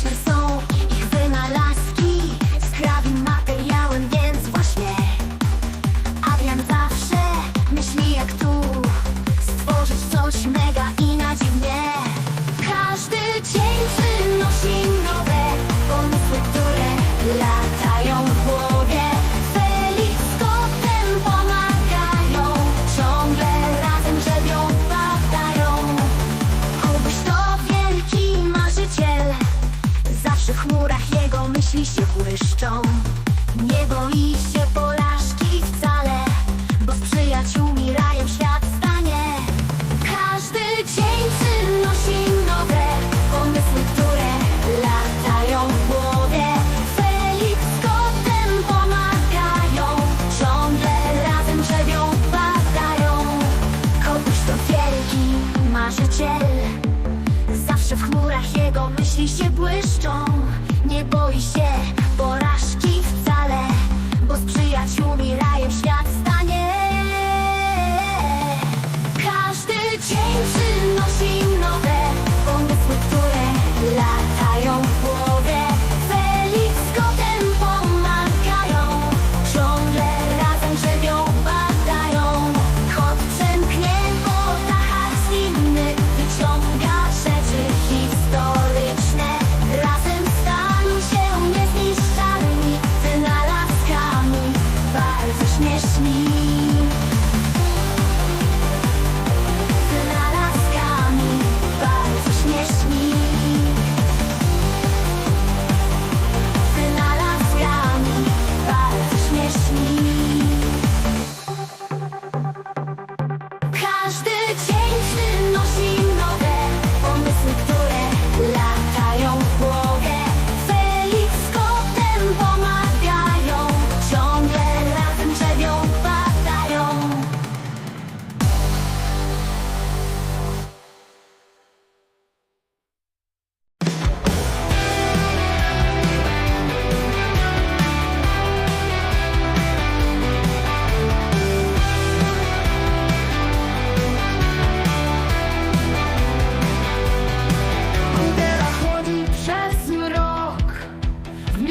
Christmas.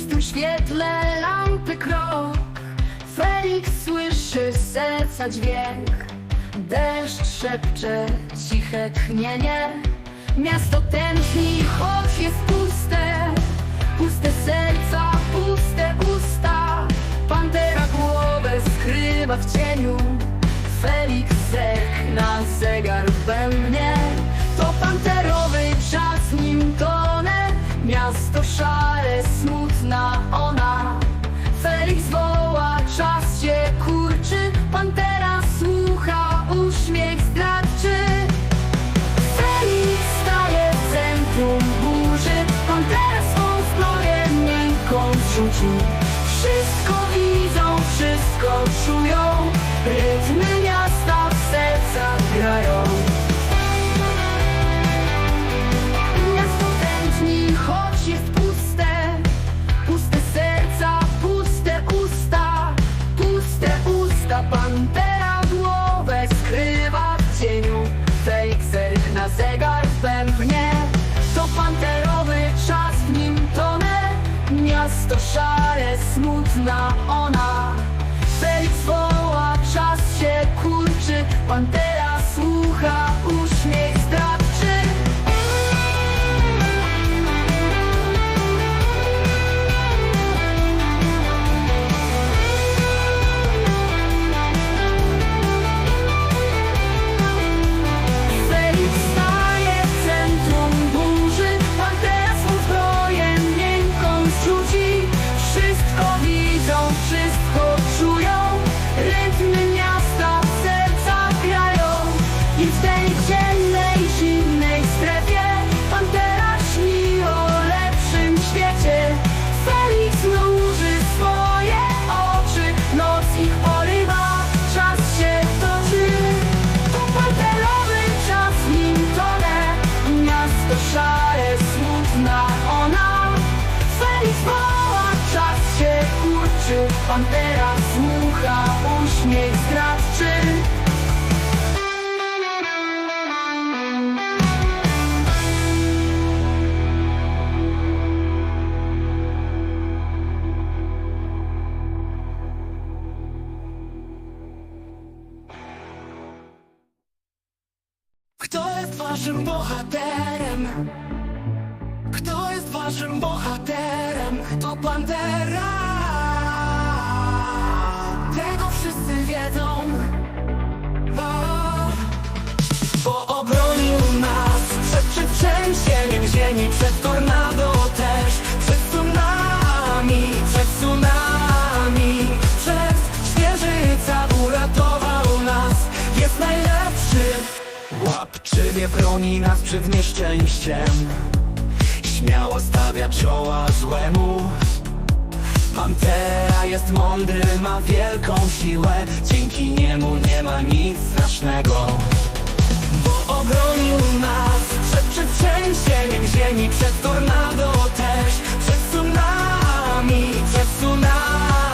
wiekuistym świetle lampy krok. Felix słyszy serca dźwięk. Deszcz szepcze ciche tchnienie. Miasto tętni, choć jest puste. Puste serca, puste usta. Pantera głowę skrywa w cieniu. Felix serca oczu Wszystko widzą, wszystko czują Rytmy. Pantera słucha uśmiech zdradczy Kto jest waszym bohaterem? Kto jest waszym bohaterem? To Pantera! Wiedzą Bo obronił nas przed, przed trzęsieniem ziemi Przed tornado też Przed tsunami Przed tsunami. Przed świeżyca uratował nas Jest najlepszy. Łapczywie broni nas przed nieszczęściem? Śmiało stawia czoła złemu Pantera jest mądry, ma wielką siłę. Dzięki niemu nie ma nic strasznego. Bo obronił nas przed, przed trzęsieniem ziemi Przed tornado też, przed tsunami Przed tsunami,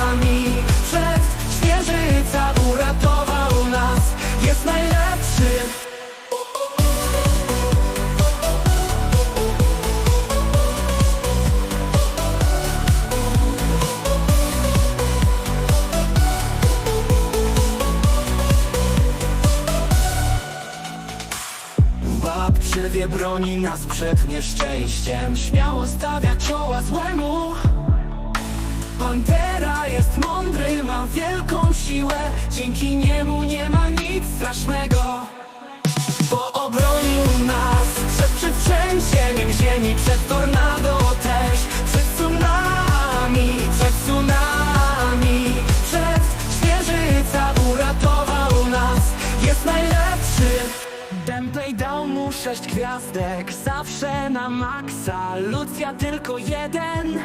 Broni nas przed nieszczęściem. Śmiało stawia czoła złemu. Pantera jest mądry, ma wielką siłę. Dzięki niemu nie ma nic strasznego. Bo obronił nas przed, przed trzęsieniem ziemi Przed tornado sześć gwiazdek Zawsze na maksa Lucja tylko jeden.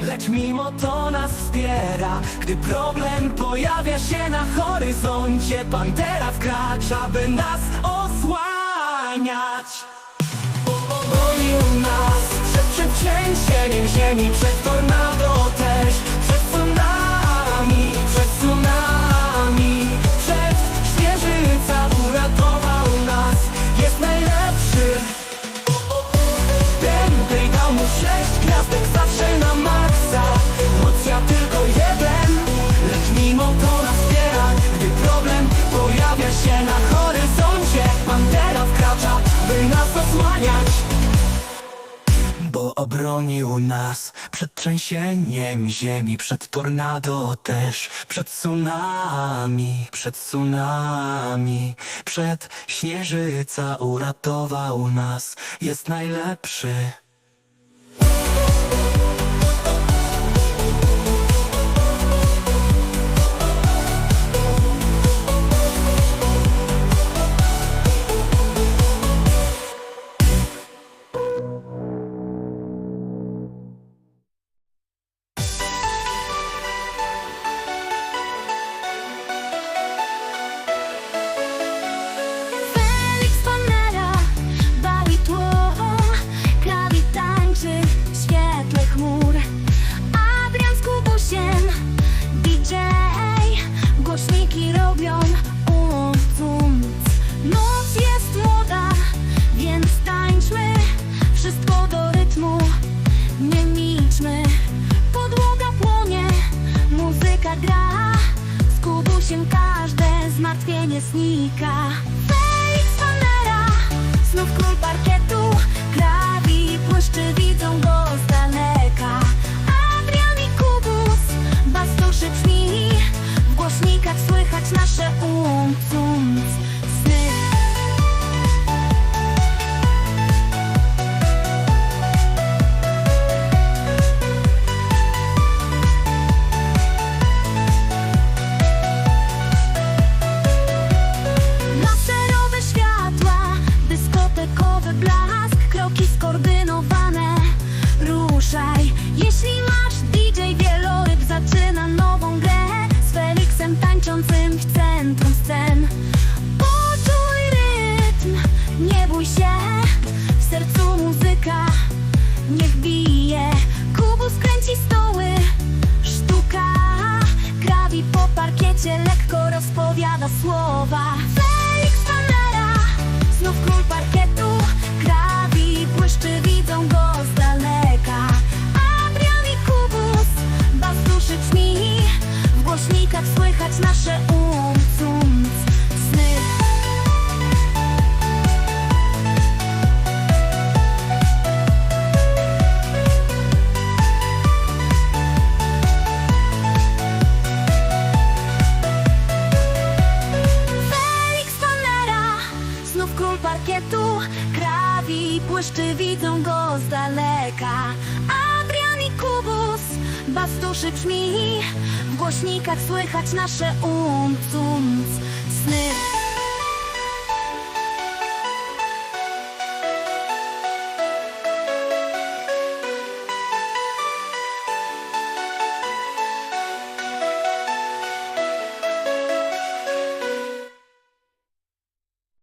Lecz mimo to nas wspiera Gdy problem pojawia się na horyzoncie. Pantera wkracza, by nas osłaniać. Bronił nas przed, trzęsieniem ziemi Przed tornado się na horyzoncie. Pantera wkracza, by nas osłaniać. Bo obronił nas przed trzęsieniem ziemi, przed tornado też, przed tsunami, przed tsunami, przed śnieżyca uratował nas, jest najlepszy. blask, kroki skoordynowane. Ruszaj, jeśli masz DJ wieloryb Zaczyna nową grę. Z Feliksem tańczącym w centrum scen. Poczuj rytm, nie bój się. W sercu muzyka niech bije. Kubus kręci stoły, sztuka Krawi po parkiecie, lekko rozpowiada słowa. Felix Panera, znów król parkietu Bas duszy brzmi. W głośnikach słychać nasze umc Sny